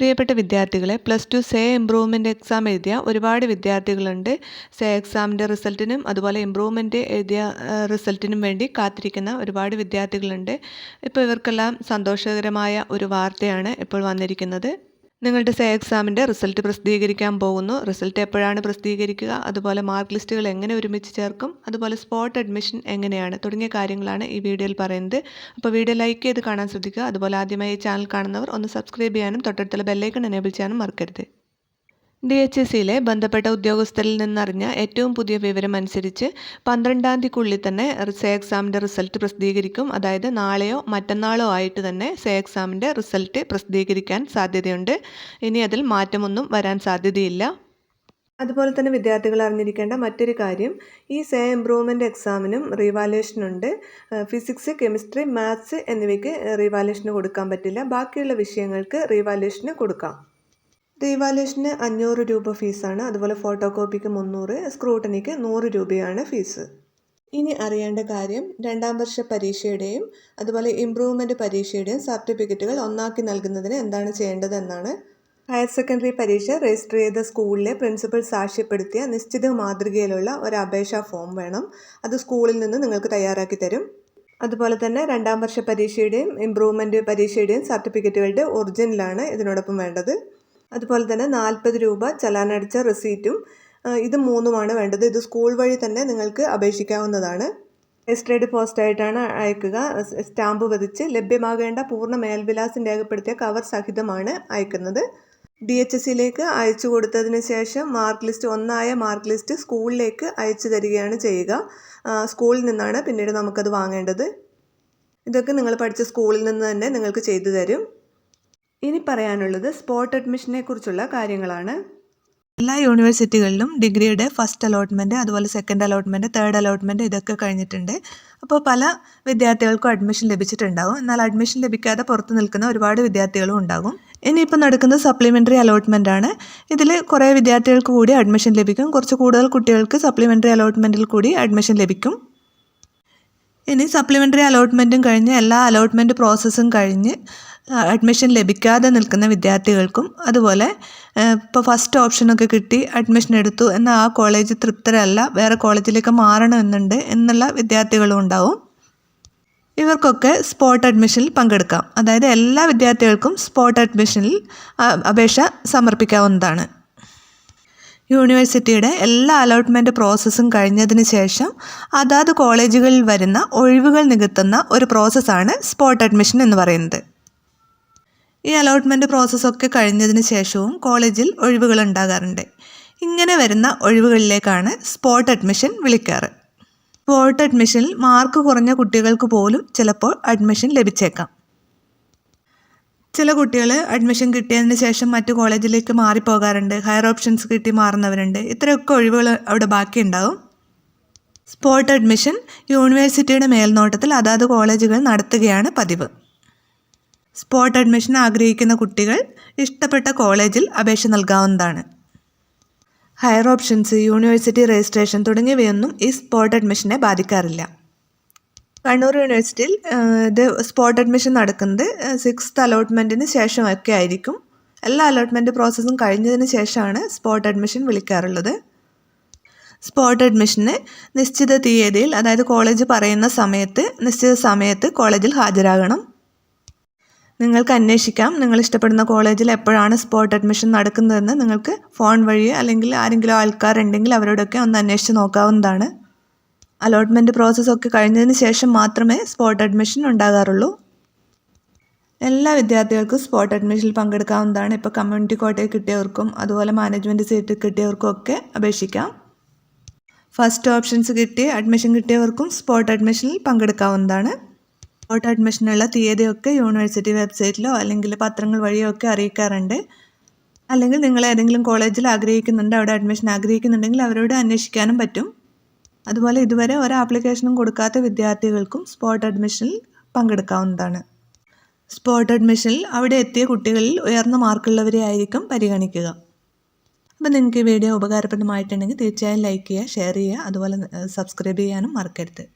പ്രിയപ്പെട്ട വിദ്യാർത്ഥികളെ plus two say improvement exam എഴുതിയ ഒരുപാട് വിദ്യാർത്ഥികളുണ്ട്. സേ എക്സാമിന്റെ റിസൾട്ടിനും അതുപോലെ ഇമ്പ്രൂവ്മെന്റ് എഴുതിയ റിസൾട്ടിനും വേണ്ടി കാത്തിരിക്കുന്ന ഒരുപാട് വിദ്യാർത്ഥികളുണ്ട്. ഇപ്പോൾ ഇവർക്കെല്ലാം സന്തോഷകരമായ ഒരു വാർത്തയാണ് ഇപ്പോൾ വന്നിരിക്കുന്നത്. നിങ്ങളുടെ സേ എക്സാമിന്റെ റിസൾട്ട് പ്രസിദ്ധീകരിക്കാൻ പോകുന്നു. റിസൾട്ട് എപ്പോഴാണ് പ്രസിദ്ധീകരിക്കുക? അതുപോലെ മാർക്ക് ലിസ്റ്റുകൾ എങ്ങനെ ഒരുമിച്ച് ചേർക്കും? അതുപോലെ സ്പോട്ട് അഡ്മിഷൻ എങ്ങനെയാണ്? തുടങ്ങിയ കാര്യങ്ങളാണ് ഈ വീഡിയോയിൽ പറയുന്നത്. അപ്പോൾ വീഡിയോ ലൈക്ക് ചെയ്ത് കാണാൻ ശ്രദ്ധിക്കുക. അതുപോലെ ആദ്യമായി ഈ ചാനൽ കാണുന്നവർ ഒന്ന് സബ്സ്ക്രൈബ് ചെയ്യാനും തൊട്ടടുത്തുള്ള ബെല്ലൈക്കൺ എനേബിൾ ചെയ്യാനും മറക്കരുത്. ഡി എച്ച് എസ് സിയിലെ ബന്ധപ്പെട്ട ഉദ്യോഗസ്ഥരിൽ നിന്നറിഞ്ഞ ഏറ്റവും പുതിയ വിവരം അനുസരിച്ച് പന്ത്രണ്ടാം തീയതിക്കുള്ളിൽ തന്നെ സേ എക്സാമിന്റെ റിസൾട്ട് പ്രസിദ്ധീകരിക്കും. അതായത് നാളെയോ മറ്റന്നാളോ ആയിട്ട് തന്നെ സേ എക്സാമിന്റെ റിസൾട്ട് പ്രസിദ്ധീകരിക്കാൻ സാധ്യതയുണ്ട്. ഇനി അതിൽ മാറ്റമൊന്നും വരാൻ സാധ്യതയില്ല. അതുപോലെ തന്നെ വിദ്യാർത്ഥികൾ അറിഞ്ഞിരിക്കേണ്ട മറ്റൊരു കാര്യം ഈ സേ ഇമ്പ്രൂവ്മെന്റ് എക്സാമിനും റീവാലുവേഷനുണ്ട് ഫിസിക്സ് കെമിസ്ട്രി മാത്സ് എന്നിവയ്ക്ക് റീവാലുവേഷന് കൊടുക്കാൻ പറ്റില്ല. ബാക്കിയുള്ള വിഷയങ്ങൾക്ക് റീവാലുവേഷന് കൊടുക്കാം. റീവാലുവേഷന് അഞ്ഞൂറ് രൂപ ഫീസാണ്. അതുപോലെ ഫോട്ടോ കോപ്പിക്ക് മുന്നൂറ് സ്ക്രൂട്ടനിക്ക് നൂറ് രൂപയാണ് ഫീസ്. ഇനി അറിയേണ്ട കാര്യം രണ്ടാം വർഷ പരീക്ഷയുടെയും അതുപോലെ ഇംപ്രൂവ്മെന്റ് പരീക്ഷയുടെയും സർട്ടിഫിക്കറ്റുകൾ ഒന്നാക്കി നൽകുന്നതിന് എന്താണ് ചെയ്യേണ്ടതെന്നാണ് ഹയർ സെക്കൻഡറി പരീക്ഷ രജിസ്റ്റർ ചെയ്ത സ്കൂളിലെ പ്രിൻസിപ്പൽ സാക്ഷ്യപ്പെടുത്തിയ നിശ്ചിത മാതൃകയിലുള്ള ഒരു അപേക്ഷാ ഫോം വേണം. അത് സ്കൂളിൽ നിന്ന് നിങ്ങൾക്ക് തയ്യാറാക്കി തരും. അതുപോലെ തന്നെ രണ്ടാം വർഷ പരീക്ഷയുടെയും ഇംപ്രൂവ്മെന്റ് പരീക്ഷയുടെയും സർട്ടിഫിക്കറ്റുകളുടെ ഒറിജിനലാണ് ഇതിനോടൊപ്പം വേണ്ടത്. അതുപോലെ തന്നെ നാൽപ്പത് രൂപ ചലാനടിച്ച റെസീറ്റും ഇത് മൂന്നുമാണ് വേണ്ടത്. ഇത് സ്കൂൾ വഴി തന്നെ നിങ്ങൾക്ക് അപേക്ഷിക്കാവുന്നതാണ്. രജിസ്ട്രേഡ് പോസ്റ്റായിട്ടാണ് അയക്കുക. സ്റ്റാമ്പ് പതിച്ച് ലഭ്യമാകേണ്ട പൂർണ മേൽവിലാസം രേഖപ്പെടുത്തിയ കവർ സഹിതമാണ് അയക്കുന്നത്. ഡി എച്ച് എസ് സിയിലേക്ക് അയച്ചു കൊടുത്തതിന് ശേഷം മാർക്ക് ലിസ്റ്റ് ഒന്നായ മാർക്ക് ലിസ്റ്റ് സ്കൂളിലേക്ക് അയച്ചു തരികയാണ് ചെയ്യുക. സ്കൂളിൽ നിന്നാണ് പിന്നീട് നമുക്കത് വാങ്ങേണ്ടത്. ഇതൊക്കെ നിങ്ങൾ പഠിച്ച സ്കൂളിൽ നിന്ന് തന്നെ നിങ്ങൾക്ക് ചെയ്തു തരും. ഇനി പറയാനുള്ളത് സ്പോട്ട് അഡ്മിഷനെ കുറിച്ചുള്ള കാര്യങ്ങളാണ്. എല്ലാ യൂണിവേഴ്സിറ്റികളിലും ഡിഗ്രിയുടെ ഫസ്റ്റ് അലോട്ട്മെന്റ് അതുപോലെ സെക്കൻഡ് അലോട്ട്മെന്റ് തേർഡ് അലോട്ട്മെന്റ് ഇതൊക്കെ കഴിഞ്ഞിട്ടുണ്ട്. അപ്പോൾ പല വിദ്യാർത്ഥികൾക്കും അഡ്മിഷൻ ലഭിച്ചിട്ടുണ്ടാവും. എന്നാൽ അഡ്മിഷൻ ലഭിക്കാതെ പുറത്ത് നിൽക്കുന്ന ഒരുപാട് വിദ്യാർത്ഥികളും ഉണ്ടാകും. ഇനിയിപ്പോൾ നടക്കുന്ന സപ്ലിമെന്ററി അലോട്ട്മെന്റ് ആണ്. ഇതിൽ കുറേ വിദ്യാർത്ഥികൾക്ക് കൂടി അഡ്മിഷൻ ലഭിക്കും. കുറച്ച് കൂടുതൽ കുട്ടികൾക്ക് സപ്ലിമെന്ററി അലോട്ട്മെന്റിൽ കൂടി അഡ്മിഷൻ ലഭിക്കും. ഇനി സപ്ലിമെന്ററി അലോട്ട്മെന്റും കഴിഞ്ഞ് എല്ലാ അലോട്ട്മെന്റ് പ്രോസസ്സും കഴിഞ്ഞ് അഡ്മിഷൻ ലഭിക്കാതെ നിൽക്കുന്ന വിദ്യാർത്ഥികൾക്കും അതുപോലെ ഇപ്പോൾ ഫസ്റ്റ് ഓപ്ഷനൊക്കെ കിട്ടി അഡ്മിഷൻ എടുത്തു എന്നാൽ ആ കോളേജ് തൃപ്തരല്ല വേറെ കോളേജിലേക്ക് മാറണമെന്നുണ്ട് എന്നുള്ള വിദ്യാർത്ഥികളും ഉണ്ടാവും. ഇവർക്കൊക്കെ സ്പോട്ട് അഡ്മിഷനിൽ പങ്കെടുക്കാം. അതായത് എല്ലാ വിദ്യാർത്ഥികൾക്കും സ്പോട്ട് അഡ്മിഷനിൽ അപേക്ഷ സമർപ്പിക്കാവുന്നതാണ്. യൂണിവേഴ്സിറ്റിയുടെ എല്ലാ അലോട്ട്മെന്റ് പ്രോസസ്സും കഴിഞ്ഞതിന് ശേഷം അതാത് കോളേജുകളിൽ വരുന്ന ഒഴിവുകൾ നികത്തുന്ന ഒരു പ്രോസസ്സാണ് സ്പോട്ട് അഡ്മിഷൻ എന്ന് പറയുന്നത്. ഈ അലോട്ട്മെന്റ് പ്രോസസ്സൊക്കെ കഴിഞ്ഞതിന് ശേഷവും കോളേജിൽ ഒഴിവുകൾ ഉണ്ടാകാറുണ്ട്. ഇങ്ങനെ വരുന്ന ഒഴിവുകളിലേക്കാണ് സ്പോട്ട് അഡ്മിഷൻ വിളിക്കാറ്. സ്പോട്ട് അഡ്മിഷനിൽ മാർക്ക് കുറഞ്ഞ കുട്ടികൾക്ക് പോലും ചിലപ്പോൾ അഡ്മിഷൻ ലഭിച്ചേക്കാം. ചില കുട്ടികൾ അഡ്മിഷൻ കിട്ടിയതിന് ശേഷം മറ്റു കോളേജിലേക്ക് മാറിപ്പോകാറുണ്ട്. ഹയർ ഓപ്ഷൻസ് കിട്ടി മാറുന്നവരുണ്ട്. ഇത്രയൊക്കെ ഒഴിവുകൾ അവിടെ ബാക്കിയുണ്ടാവും. സ്പോട്ട് അഡ്മിഷൻ യൂണിവേഴ്സിറ്റിയുടെ മേൽനോട്ടത്തിൽ അതാത് കോളേജുകൾ നടത്തുകയാണ് പതിവ്. സ്പോട്ട് അഡ്മിഷൻ ആഗ്രഹിക്കുന്ന കുട്ടികൾ ഇഷ്ടപ്പെട്ട കോളേജിൽ അപേക്ഷ നൽകാവുന്നതാണ്. ഹയർ ഓപ്ഷൻസ് യൂണിവേഴ്സിറ്റി രജിസ്ട്രേഷൻ തുടങ്ങിയവയൊന്നും ഈ സ്പോട്ട് അഡ്മിഷനെ ബാധിക്കാറില്ല. കണ്ണൂർ യൂണിവേഴ്സിറ്റിയിൽ ഇത് സ്പോട്ട് അഡ്മിഷൻ നടക്കുന്നത് സിക്സ്ത് അലോട്ട്മെന്റിന് ശേഷമൊക്കെ ആയിരിക്കും. എല്ലാ അലോട്ട്മെന്റ് പ്രോസസ്സും കഴിഞ്ഞതിന് ശേഷമാണ് സ്പോട്ട് അഡ്മിഷൻ വിളിക്കാറുള്ളത്. സ്പോട്ട് അഡ്മിഷന് നിശ്ചിത തീയതിയിൽ അതായത് കോളേജ് പറയുന്ന സമയത്ത് നിശ്ചിത സമയത്ത് കോളേജിൽ ഹാജരാകണം. നിങ്ങൾക്ക് അന്വേഷിക്കാം. നിങ്ങൾ ഇഷ്ടപ്പെടുന്ന കോളേജിൽ എപ്പോഴാണ് സ്പോട്ട് അഡ്മിഷൻ നടക്കുന്നതെന്ന് നിങ്ങൾക്ക് ഫോൺ വഴി അല്ലെങ്കിൽ ആരെങ്കിലും ആൾക്കാരുണ്ടെങ്കിൽ അവരോടൊക്കെ ഒന്ന് അന്വേഷിച്ച് നോക്കാവുന്നതാണ്. അലോട്ട്മെന്റ് പ്രോസസ്സൊക്കെ കഴിഞ്ഞതിന് ശേഷം മാത്രമേ സ്പോട്ട് അഡ്മിഷൻ ഉണ്ടാകാറുള്ളൂ. എല്ലാ വിദ്യാർത്ഥികൾക്കും സ്പോട്ട് അഡ്മിഷനിൽ പങ്കെടുക്കാവുന്നതാണ്. ഇപ്പോൾ കമ്മ്യൂണിറ്റി കോട്ടയിൽ കിട്ടിയവർക്കും അതുപോലെ മാനേജ്മെന്റ് സീറ്റ് കിട്ടിയവർക്കും ഒക്കെ അപേക്ഷിക്കാം. ഫസ്റ്റ് ഓപ്ഷൻസ് കിട്ടി അഡ്മിഷൻ കിട്ടിയവർക്കും സ്പോട്ട് അഡ്മിഷനിൽ പങ്കെടുക്കാവുന്നതാണ്. സ്പോട്ട് അഡ്മിഷനുള്ള തീയതിയൊക്കെ യൂണിവേഴ്സിറ്റി വെബ്സൈറ്റിലോ അല്ലെങ്കിൽ പത്രങ്ങൾ വഴിയോ ഒക്കെ അറിയിക്കാറുണ്ട്. അല്ലെങ്കിൽ നിങ്ങൾ ഏതെങ്കിലും കോളേജിൽ ആഗ്രഹിക്കുന്നുണ്ട് അവിടെ അഡ്മിഷൻ ആഗ്രഹിക്കുന്നുണ്ടെങ്കിൽ അവരോട് അന്വേഷിക്കാനും പറ്റും. അതുപോലെ ഇതുവരെ ഒരു ആപ്ലിക്കേഷനും കൊടുക്കാത്ത വിദ്യാർത്ഥികൾക്കും സ്പോട്ട് അഡ്മിഷനിൽ പങ്കെടുക്കാവുന്നതാണ്. സ്പോട്ട് അഡ്മിഷനിൽ അവിടെ എത്തിയ കുട്ടികളിൽ ഉയർന്ന മാർക്കുള്ളവരെ ആയിരിക്കും പരിഗണിക്കുക. അപ്പോൾ നിങ്ങൾക്ക് ഈ വീഡിയോ ഉപകാരപ്രദമായിട്ടുണ്ടെങ്കിൽ തീർച്ചയായും ലൈക്ക് ചെയ്യുക ഷെയർ ചെയ്യുക അതുപോലെ സബ്സ്ക്രൈബ് ചെയ്യാനും മറക്കരുത്.